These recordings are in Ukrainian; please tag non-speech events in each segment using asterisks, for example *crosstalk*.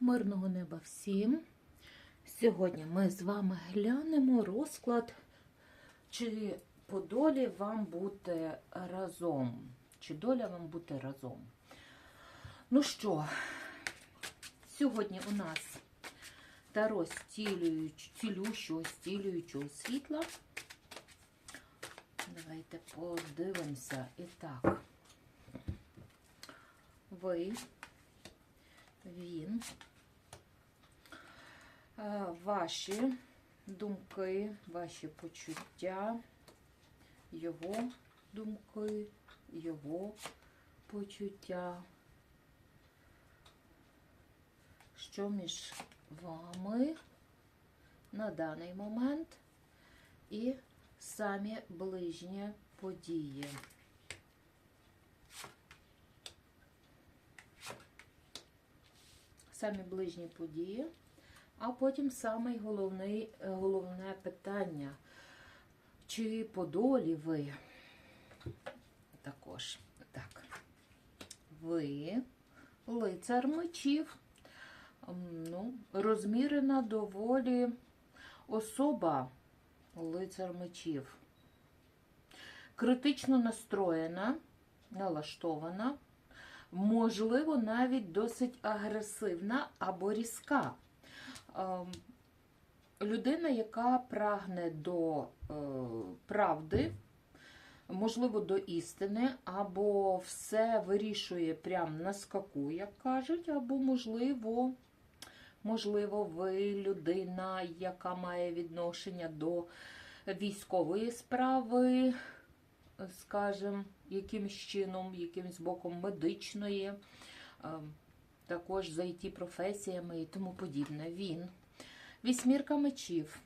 Мирного неба всім. Сьогодні ми з вами глянемо розклад, чи по долі вам бути разом. Чи доля вам бути разом. Ну що, сьогодні у нас таро цілющого, стілюючого світла. Давайте подивимося. І так, ви, він, ваші думки, ваші почуття, його думки, його почуття. Що між вами на даний момент і самі ближні події. Самі ближні події, а потім саме головний, головне питання. Чи по долі ви також так. Ви лицар мечів. Ну, розмірена доволі особа лицар мечів. Критично настроєна, налаштована, можливо, навіть досить агресивна або різка. Ем, Людина, яка прагне до е, правди, можливо, до істини, або все вирішує прямо на скаку, як кажуть, або, можливо, можливо, ви людина, яка має відношення до військової справи, скажімо, якимсь чином, якимсь боком медичної, е, також за it професіями і тому подібне. Він. Вісьмірка мечів.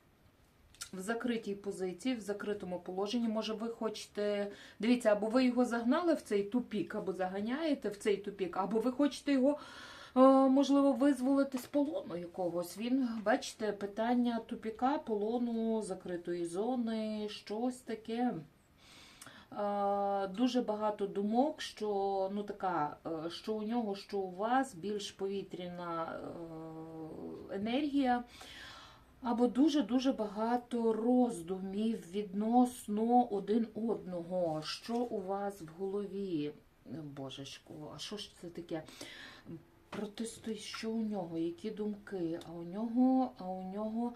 В закритій позиції, в закритому положенні, може, ви хочете. Дивіться, або ви його загнали в цей тупік, або заганяєте в цей тупік, або ви хочете його, е, можливо, визволити з полону якогось. Він, бачите, питання тупіка, полону, закритої зони, щось таке. Е, Дуже багато думок, що ну така, е, що у нього, що у вас більш повітряна е, енергія, або дуже-дуже багато роздумів відносно один одного. Що у вас в голові? Божечко, а що ж це таке? Протестуй, що у нього, які думки? А у нього, а у нього,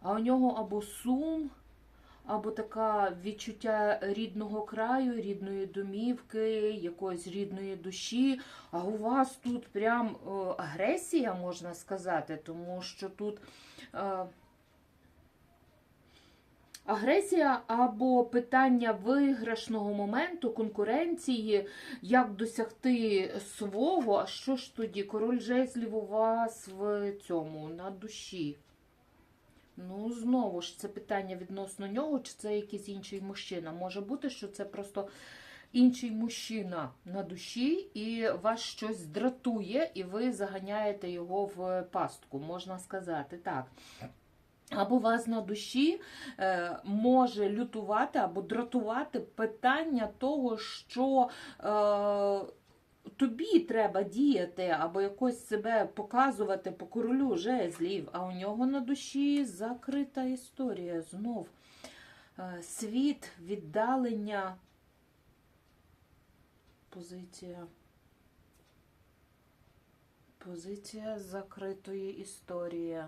а у нього або сум або таке відчуття рідного краю, рідної домівки, якоїсь рідної душі. А у вас тут прям е, агресія, можна сказати, тому що тут. Е, Агресія або питання виграшного моменту, конкуренції, як досягти свого, а що ж тоді? Король жезлів у вас в цьому на душі. Ну, знову ж, це питання відносно нього, чи це якийсь інший мужчина. Може бути, що це просто інший мужчина на душі, і вас щось дратує, і ви заганяєте його в пастку, можна сказати так. Або вас на душі е, може лютувати або дратувати питання того, що е, тобі треба діяти, або якось себе показувати по королю жезлів, а у нього на душі закрита історія. Знов е, світ, віддалення, позиція. Позиція закритої історії.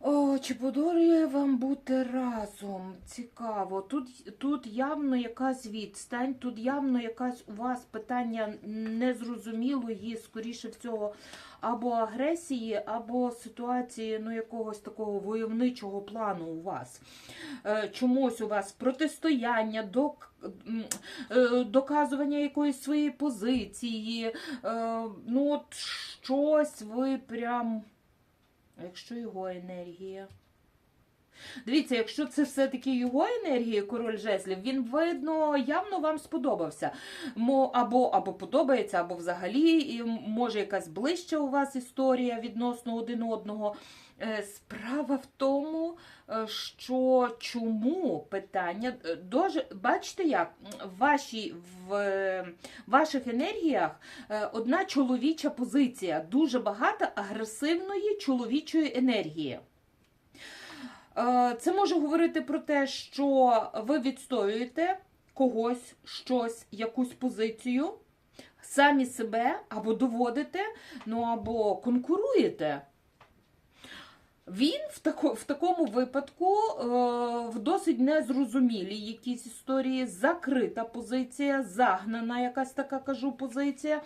О, чи подорює вам бути разом? Цікаво. Тут, тут явно якась відстань, тут явно якась у вас питання незрозумілої, скоріше всього, або агресії, або ситуації ну, якогось такого войовничого плану у вас. Е, Чомусь у вас протистояння, док, е, доказування якоїсь своєї позиції. Е, Ну, от щось ви прям. А якщо його енергія? Дивіться, якщо це все-таки його енергія, король жезлів, він видно явно вам сподобався. Або, або подобається, або взагалі може якась ближча у вас історія відносно один одного. Е, Справа в тому, е, що чому питання дуже бачите, як в вашій в ваших енергіях е, одна чоловіча позиція, дуже багато агресивної чоловічої енергії. Це може говорити про те, що ви відстоюєте когось, щось, якусь позицію, самі себе або доводите, ну або конкуруєте. Він в, тако, в такому випадку е, досить незрозумілій якійсь історії, закрита позиція, загнана якась така кажу позиція.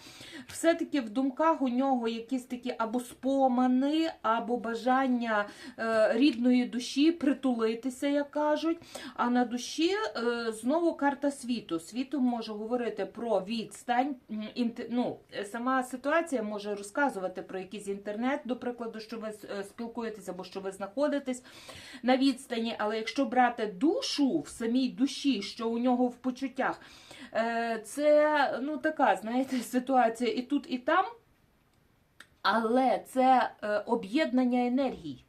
Все-таки в думках у нього якісь такі або спомани, або бажання е, рідної душі притулитися, як кажуть. А на душі е, знову карта світу. Світу може говорити про відстань. м, інте- ну, сама ситуація може розказувати про якийсь інтернет, до прикладу, що ви е, спілкуєтеся або що ви знаходитесь на відстані. Але якщо брати душу в самій душі, що у нього в почуттях, е, це ну така, знаєте, *laughs* ситуація і тут, і там. Але це е, об'єднання енергій.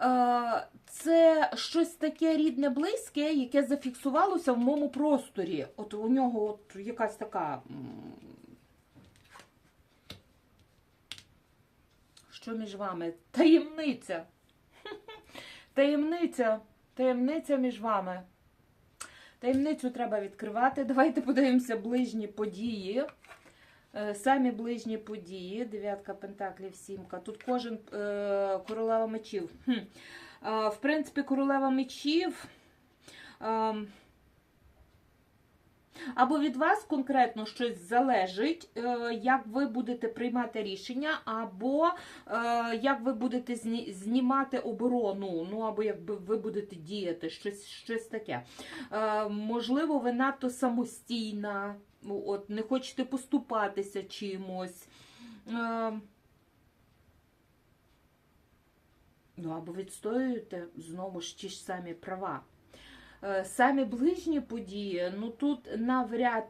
Е, це щось таке рідне, близьке, яке зафіксувалося в моєму просторі. От у нього от якась така. Що між вами? Таємниця. *laughs* Таємниця. Таємниця між вами. Таємницю треба відкривати. Давайте подивимося ближні події. Е, Самі ближні події. Дев'ятка пентаклів, сімка. Тут кожен е, королева мечів. Хм. Е, в принципі, королева мечів. Е, або від вас конкретно щось залежить, е, як ви будете приймати рішення, або е, як ви будете знімати оборону, ну або як ви будете діяти, щось, щось таке. Е, Можливо, ви надто самостійна, от, не хочете поступатися чимось. Ну, або відстоюєте знову ж ті ж самі права. Е, Самі ближні події, ну тут навряд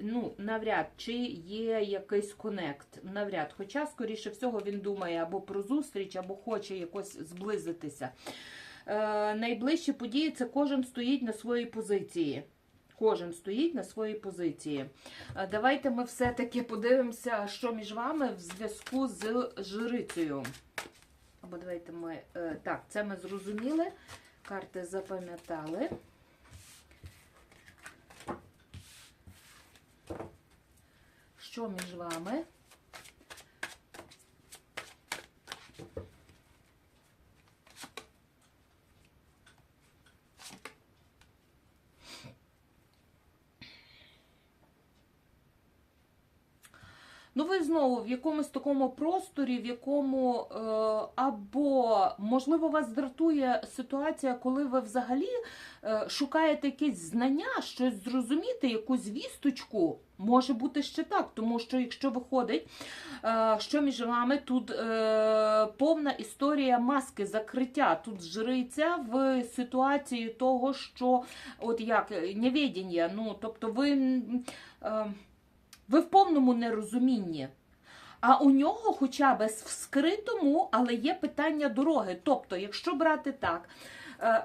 ну, навряд чи є якийсь конект. Навряд. Хоча, скоріше всього, він думає або про зустріч, або хоче якось зблизитися. Е, найближчі події це кожен стоїть на своїй позиції. Кожен стоїть на своїй позиції. Е, Давайте ми все-таки подивимося, що між вами в зв'язку з жрицею. Або давайте ми. е, Так, це ми зрозуміли. Карти запам'ятали. Що між вами? Ну, ви знову в якомусь такому просторі, в якому е, або можливо вас дратує ситуація, коли ви взагалі е, шукаєте якесь знання, щось зрозуміти, якусь вісточку. Може бути ще так, тому що якщо виходить, е, що між вами тут е, повна історія маски закриття. Тут жриця в ситуації того, що от як невідіння, ну тобто ви. Ви в повному нерозумінні. А у нього хоча б в скритому, але є питання дороги. Тобто, якщо брати так,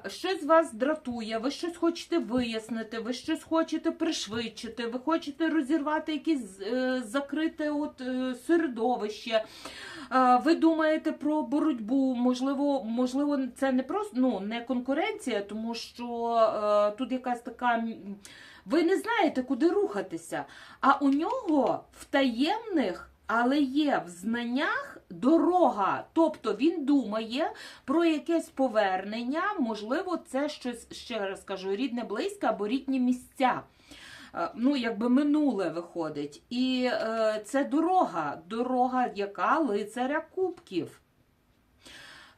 щось вас дратує, ви щось хочете вияснити, ви щось хочете пришвидшити, ви хочете розірвати якесь е, закрите от, е, середовище. Е, Ви думаєте про боротьбу, можливо, можливо, це не просто ну, не конкуренція, тому що е, тут якась така. Ви не знаєте, куди рухатися. А у нього в таємних, але є в знаннях дорога. Тобто він думає про якесь повернення, можливо, це щось, ще раз кажу, рідне близьке або рідні місця. Е, Ну, якби минуле виходить. І е, це дорога, дорога, яка лицаря кубків.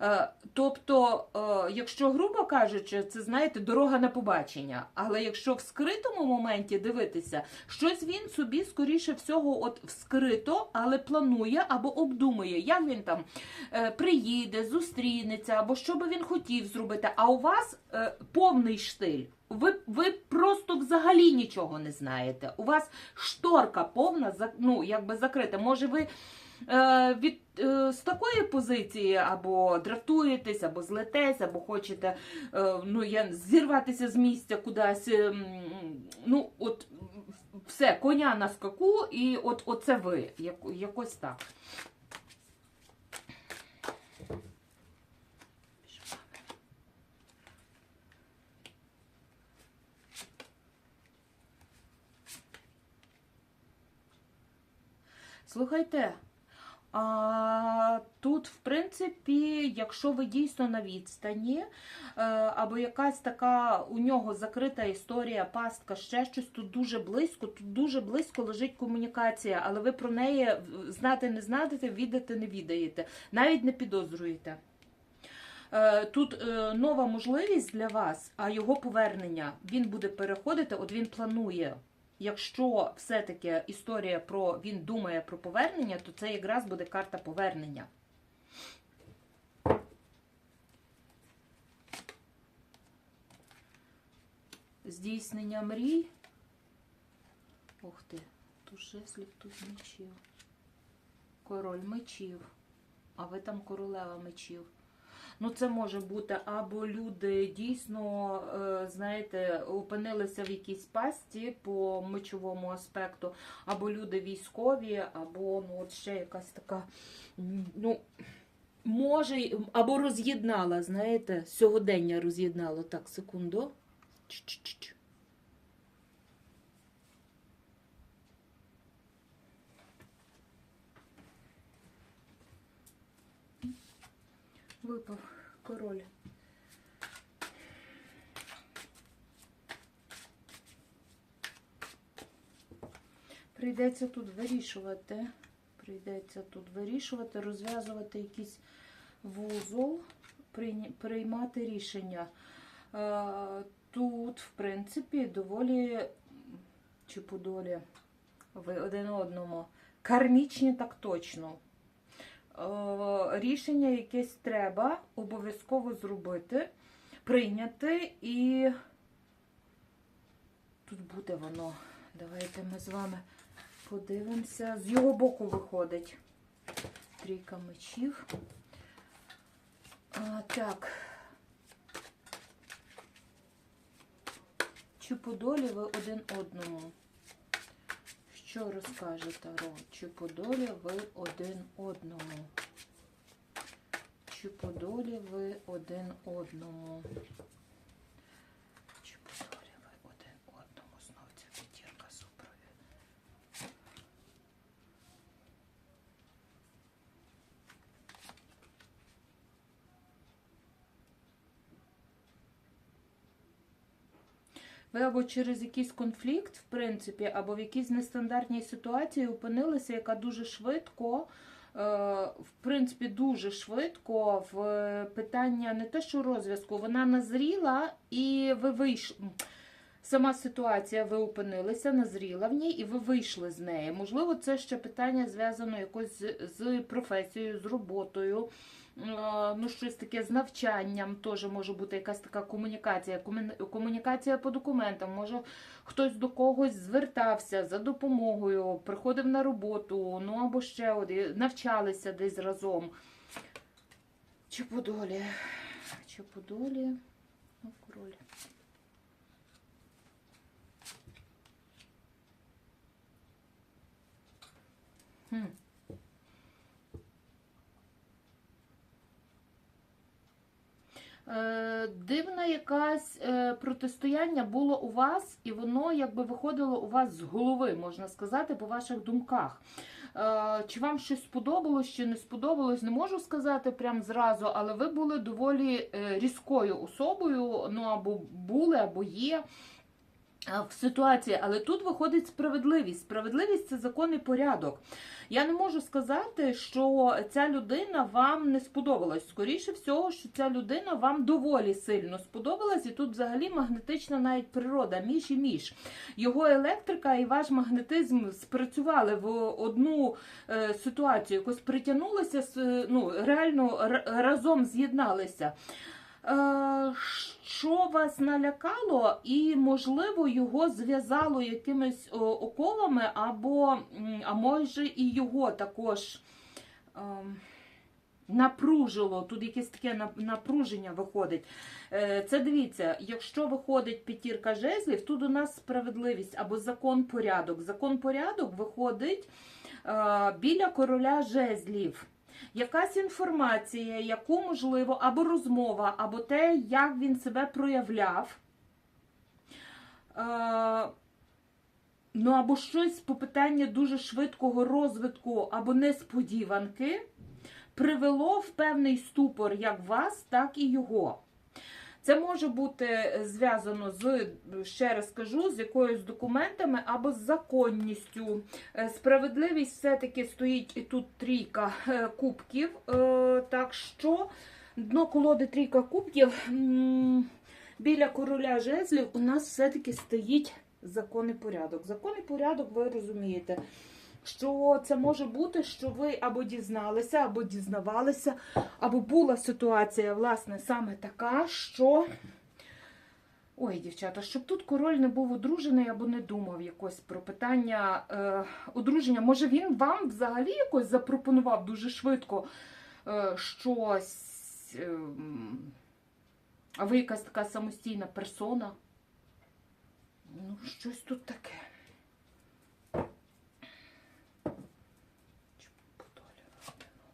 Е, Тобто, е, якщо грубо кажучи, це знаєте, дорога на побачення. Але якщо в скритому моменті дивитися, щось він собі скоріше всього, от вскрито, але планує або обдумує, як він там е, приїде, зустрінеться, або що би він хотів зробити. А у вас повний штиль. Ви, ви просто взагалі нічого не знаєте. У вас шторка повна, ну, якби закрита. Може, ви е, від, з такої позиції або дратуєтесь, або злетесь, або хочете е, ну, я, зірватися з місця кудись. ем, Ну, от все, коня на скаку, і от оце ви. Як, якось так. Слухайте, а, тут, в принципі, якщо ви дійсно на відстані, е, або якась така у нього закрита історія, пастка, ще щось, тут дуже близько, тут дуже близько лежить комунікація, але ви про неї знати не знаєте, відати не відаєте, навіть не підозрюєте. Е, Тут е, нова можливість для вас, а його повернення він буде переходити, от він планує. Якщо все-таки історія про він думає про повернення, то це якраз буде карта повернення. Здійснення мрій. Ух ти, тут жезлів, тут мечів. Король мечів. А ви там королева мечів. Ну, це може бути або люди дійсно, е, знаєте, опинилися в якійсь пасті по мочовому аспекту, або люди військові, або ну, от ще якась така, ну, може, або роз'єднала, знаєте, сьогодення роз'єднало. Так, секунду. Ч-ч-ч. Випав король. Прийдеться тут вирішувати. Прийдеться тут вирішувати, розв'язувати якийсь вузол, приймати рішення. Е, Тут, в принципі, доволі чи подолі ви один одному. Кармічні так точно. Е, Рішення якесь треба обов'язково зробити, прийняти і тут буде воно. Давайте ми з вами подивимося. З його боку виходить трійка мечів. А, так. Чи по ви один одному? Що розкаже Таро? Чи по долі ви один одному? Чи по долі ви один одному? Чи по долі ви один одному? Знов ця п'ятірка супровід. Ви або через якийсь конфлікт, в принципі, або в якійсь нестандартній ситуації опинилися, яка дуже швидко, е, в принципі, дуже швидко в питання не те, що розв'язку, вона назріла і ви вийшли. Сама ситуація, ви опинилися, назріла в ній, і ви вийшли з неї. Можливо, це ще питання зв'язано якось з професією, з роботою. Ну, щось таке з навчанням теж може бути якась така комунікація. Комунікація по документам. Може, хтось до когось звертався за допомогою, приходив на роботу, ну або ще от, навчалися десь разом. Чи по долі? Чи по долі? Ну, король. Хм. Дивна якась е, протистояння було у вас, і воно якби виходило у вас з голови, можна сказати, по ваших думках. Е, Чи вам щось сподобалось, чи не сподобалось, не можу сказати прям зразу, але ви були доволі е, різкою особою, ну або були, або є. В ситуації, але тут виходить справедливість. Справедливість це законний порядок. Я не можу сказати, що ця людина вам не сподобалась. Скоріше всього, що ця людина вам доволі сильно сподобалась, і тут взагалі магнетична навіть природа, між і між. Його електрика і ваш магнетизм спрацювали в одну е, ситуацію, якось притягнулися, ну, реально разом з'єдналися. Е, що вас налякало, і, можливо, його зв'язало якимись о, оковами, або, а може, і його також ем, напружило. Тут якесь таке напруження виходить. Е, Це дивіться, якщо виходить п'ятірка жезлів, тут у нас справедливість або закон порядок. Закон порядок виходить е, біля короля жезлів. Якась інформація, яку можливо, або розмова, або те, як він себе проявляв. Е, ну, або щось по питанню дуже швидкого розвитку, або несподіванки, привело в певний ступор як вас, так і його. Це може бути зв'язано з, ще раз кажу, з якоюсь документами або з законністю. Е, Справедливість все-таки стоїть і тут трійка е, кубків. Е, Так що дно колоди трійка кубків. Біля короля жезлів у нас все-таки стоїть закон і порядок. Закон і порядок, ви розумієте, що це може бути, що ви або дізналися, або дізнавалися, або була ситуація, власне, саме така, що. Ой, дівчата, щоб тут король не був одружений або не думав якось про питання е, одруження. Може, він вам взагалі якось запропонував дуже швидко е, щось. Е, ви якась така самостійна персона? Ну, щось тут таке. Чи подолі один одному?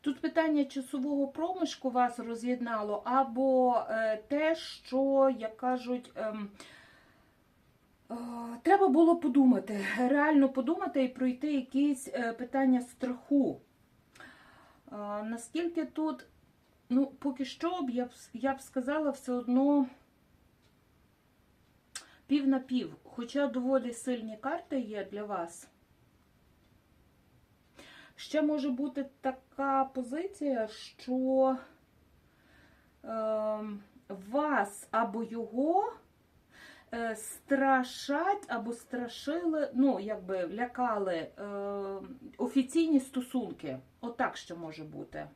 Тут питання часового проміжку вас роз'єднало, або е, те, що, як кажуть, ем, е, треба було подумати, реально подумати і пройти якісь е, питання страху. Наскільки тут, ну, поки що б я б, я б сказала все одно пів на пів, хоча доволі сильні карти є для вас. Ще може бути така позиція, що е, вас або його е, страшать або страшили, ну, якби лякали е, офіційні стосунки. Отак ще може бути.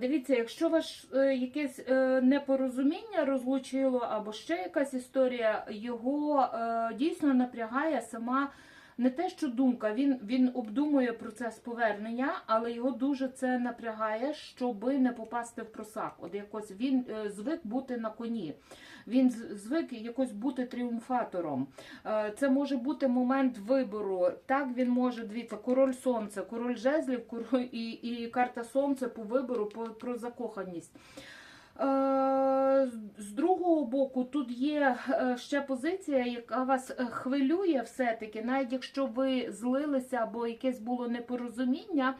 Дивіться, якщо ваш е, якесь е, непорозуміння розлучило, або ще якась історія, його е, дійсно напрягає сама не те, що думка, він, він обдумує процес повернення, але його дуже це напрягає, щоби не попасти в просак. От якось він е, звик бути на коні. Він звик якось бути тріумфатором. Е, Це може бути момент вибору. Так він може дивіться, король сонця, король жезлів, король і, і карта сонця по вибору по, про закоханість. Е, З другого боку, тут є е, ще позиція, яка вас е, хвилює все-таки, навіть якщо ви злилися або якесь було непорозуміння,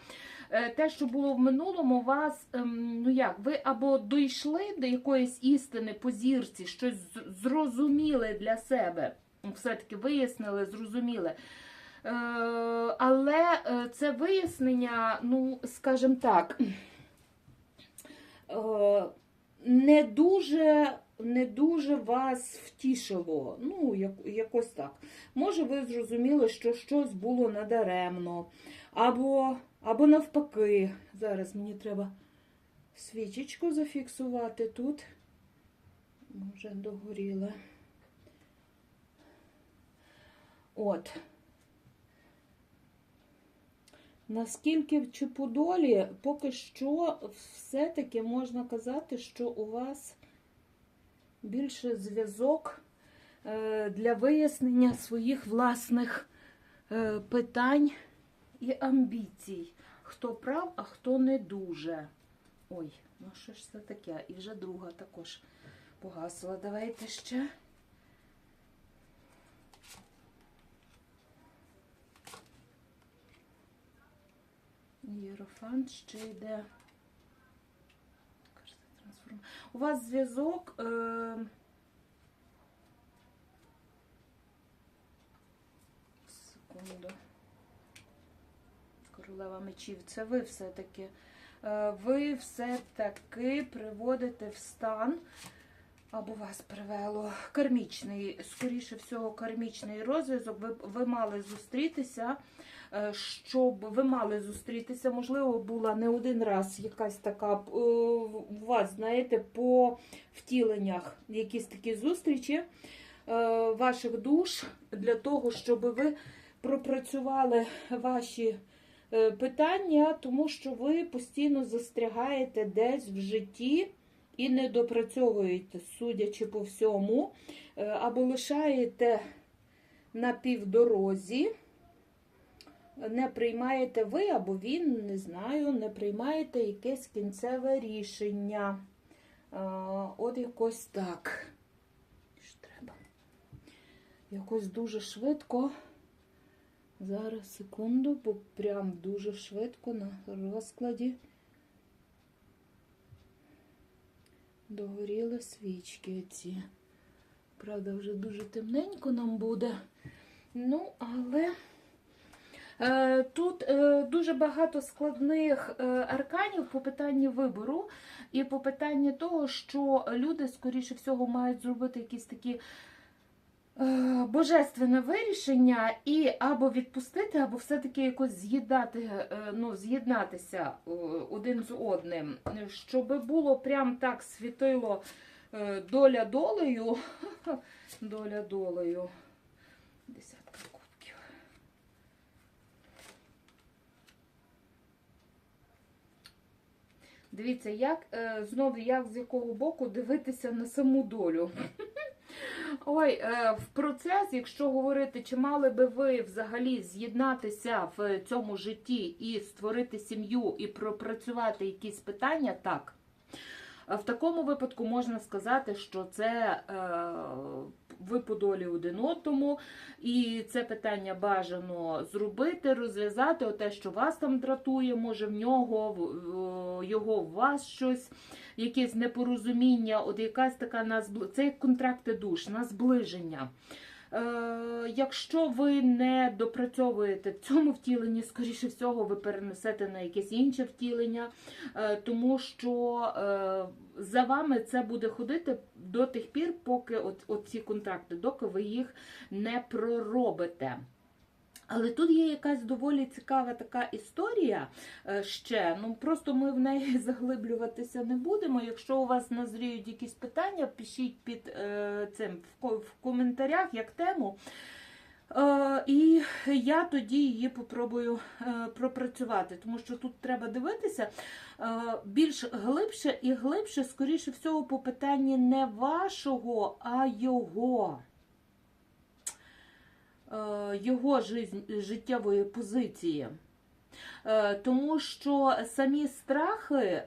те, що було в минулому, вас, ем, ну як, ви або дійшли до якоїсь істини по зірці, щось зрозуміли для себе, все-таки вияснили, зрозуміли. Але це вияснення, ну, скажімо так, не дуже, не дуже вас втішило. Ну, як, якось так. Може, ви зрозуміли, що щось було надаремно, або, або навпаки. Зараз мені треба свічечку зафіксувати тут. Вже догоріла. От. Наскільки в Чепудолі, поки що все-таки можна казати, що у вас більше зв'язок е, для вияснення своїх власних е, питань і амбіцій. Хто прав, а хто не дуже. Ой, ну що ж це таке? І вже друга також погасила. Давайте ще. Єрофант ще йде. У вас зв'язок. Е... Секунду. Королева мечів. Це ви все-таки. Е, Ви все-таки приводите в стан. Або вас привело кармічний, скоріше всього, кармічний розв'язок. Ви, ви мали зустрітися, щоб ви мали зустрітися. Можливо, була не один раз якась така е, у вас, знаєте, по втіленнях якісь такі зустрічі е, ваших душ для того, щоб ви пропрацювали ваші е, питання, тому що ви постійно застрягаєте десь в житті і не допрацьовуєте, судячи по всьому, е, або лишаєте на півдорозі, не приймаєте ви або він, не знаю, не приймаєте якесь кінцеве рішення. От якось так. Що треба? Якось дуже швидко. Зараз секунду, бо прям дуже швидко на розкладі. Догоріли свічки ці. Правда, вже дуже темненько нам буде. Ну, але тут е, дуже багато складних е, арканів по питанні вибору і по питанні того, що люди, скоріше всього, мають зробити якісь такі е, божественне вирішення і або відпустити, або все-таки якось з'їдати, е, ну, з'єднатися е, один з одним, щоб було прям так світило е, доля долею, *laughs* доля долею. Десятка кубків. Дивіться, як е, знову як з якого боку дивитися на саму долю. *laughs* Ой, е, в процес, якщо говорити, чи мали би ви взагалі з'єднатися в цьому житті і створити сім'ю і пропрацювати якісь питання, так. Е, В такому випадку можна сказати, що це е, ви по долі один одному, і це питання бажано зробити, розв'язати, оте, що вас там дратує, може в нього, в- його в вас щось, якесь непорозуміння, от якась така на це як контракти душ, на зближення. Якщо ви не допрацьовуєте в цьому втіленні, скоріше всього, ви перенесете на якесь інше втілення, е, тому що е, за вами це буде ходити до тих пір, поки от, ці контракти, доки ви їх не проробите. Але тут є якась доволі цікава така історія е, ще. Ну просто ми в неї *laughs* заглиблюватися не будемо. Якщо у вас назріють якісь питання, пишіть під е, цим в коментарях як тему. Е, і я тоді її попробую е, пропрацювати, тому що тут треба дивитися е, більш глибше і глибше, скоріше всього, по питанні не вашого, а його. Його життєвої позиції. Е, Тому що самі страхи е,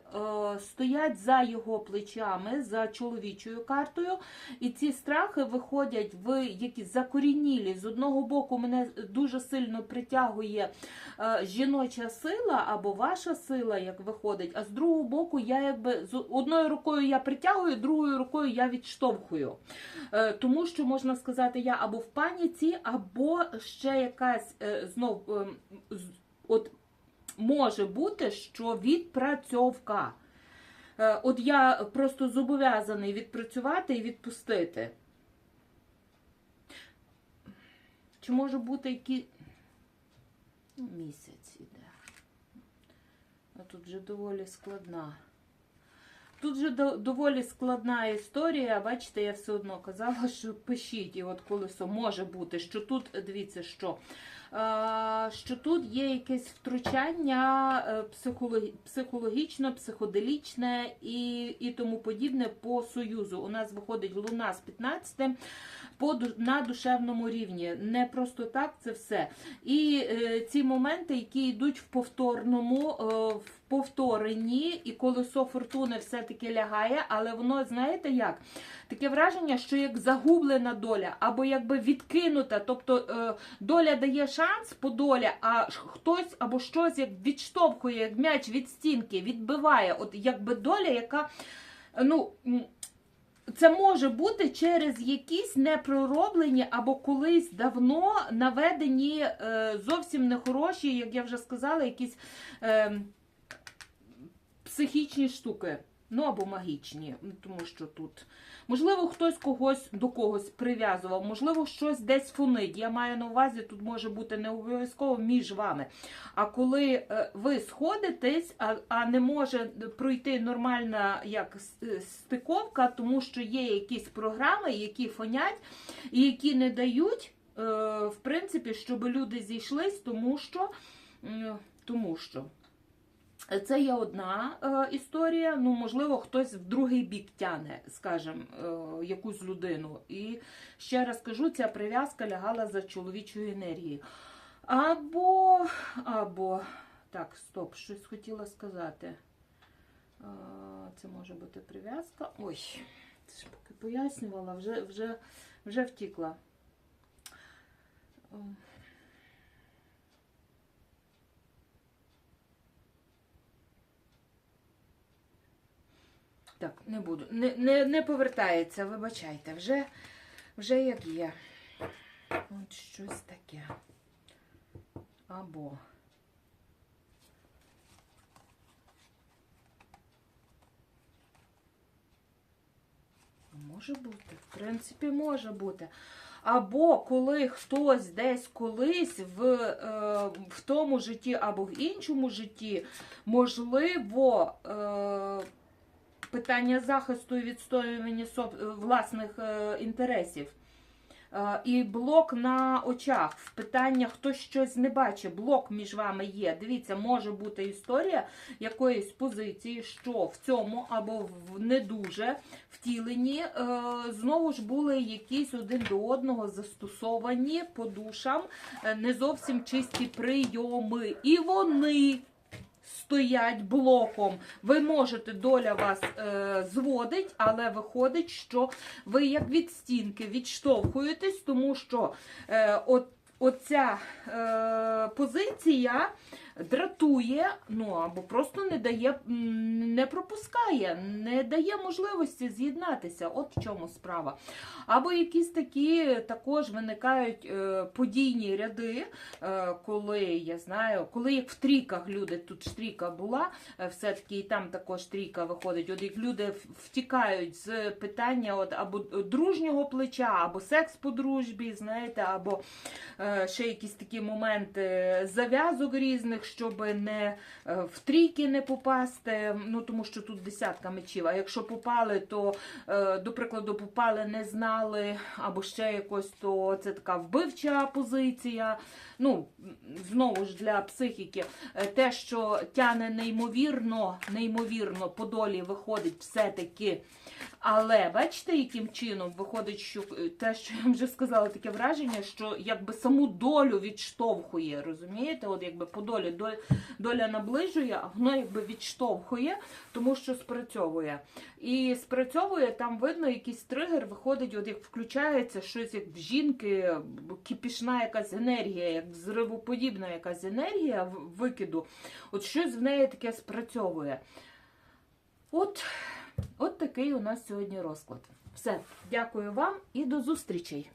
стоять за його плечами, за чоловічою картою, і ці страхи виходять в якісь закорінілі. З одного боку, мене дуже сильно притягує е, жіноча сила або ваша сила, як виходить, а з другого боку, я якби з одною рукою я притягую, другою рукою я відштовхую. Тому що можна сказати, я або в паніці, або ще якась знов ем, от може бути, що відпрацьовка. Е, От я просто зобов'язаний відпрацювати і відпустити. Чи може бути які. Ну, місяць іде. А тут вже доволі складна. Тут же до- доволі складна історія. Бачите, я все одно казала, що пишіть, і от колесо може бути, що тут, дивіться, що що тут є якесь втручання е, психологічно, психоделічне і, і тому подібне по союзу. У нас виходить луна з 15 по на душевному рівні. Не просто так це все. І е, ці моменти, які йдуть в повторному, е, в повторенні, і колесо фортуни все-таки лягає, але воно, знаєте як? Таке враження, що як загублена доля, або якби відкинута. Тобто е, доля дає шанс по долі, а хтось або щось як відштовхує, як м'яч від стінки, відбиває. От якби доля, яка. ну. Це може бути через якісь непророблені або колись давно наведені е, зовсім нехороші, як я вже сказала, якісь е, психічні штуки. Ну або магічні, тому що тут. Можливо, хтось когось до когось прив'язував, можливо, щось десь фонить. Я маю на увазі, тут може бути не обов'язково між вами. А коли е, ви сходитесь, а, а не може пройти нормальна як е, стиковка, тому що є якісь програми, які фонять і які не дають, е, в принципі, щоб люди зійшлись, тому що. Тому що. Це є одна е, історія. Ну, можливо, хтось в другий бік тяне, скажімо, е, якусь людину. І ще раз кажу, ця прив'язка лягала за чоловічою енергією. Або, або, так, стоп, щось хотіла сказати. Е, це може бути прив'язка. Ой, це ж поки пояснювала, вже, вже, вже втікла. Так, не буду. Не, не, не повертається, вибачайте, вже, вже як є. От щось таке. Або. Може бути, в принципі, може бути. Або коли хтось десь колись в, е, в тому житті або в іншому житті, можливо, е, питання захисту і відстоювання соб- власних е, інтересів. Е, І блок на очах в питаннях хтось щось не бачить, блок між вами є. Дивіться, може бути історія якоїсь позиції, що в цьому або в не дуже втіленні е, знову ж були якісь один до одного застосовані по душам е, не зовсім чисті прийоми. І вони стоять блоком. Ви можете, доля вас е, зводить, але виходить, що ви як від стінки відштовхуєтесь, тому що е, от, оця е, позиція дратує, ну або просто не дає, не пропускає, не дає можливості з'єднатися. От в чому справа. Або якісь такі також виникають е, подійні ряди, е, коли я знаю, коли як в трійках люди, тут ж трійка була, е, все-таки і там також трійка виходить. От як люди втікають з питання от, або дружнього плеча, або секс по дружбі, знаєте, або ще якісь такі моменти зав'язок різних, щоб не е, в трійки не попасти. Ну тому що тут десятка мечів. А якщо попали, то е, до прикладу попали, не знали, або ще якось, то це така вбивча позиція. Ну, знову ж для психіки, е, те, що тяне неймовірно, неймовірно по долі виходить все-таки. Але бачите, яким чином виходить, що те, що я вже сказала, таке враження, що якби саму долю відштовхує, розумієте? От якби по долі доля, наближує, а воно якби відштовхує, тому що спрацьовує. І спрацьовує, там видно, якийсь тригер виходить, от як включається щось як в жінки, кипішна якась енергія, як взривоподібна якась енергія викиду. От щось в неї таке спрацьовує. От, от такий у нас сьогодні розклад. Все, дякую вам і до зустрічей!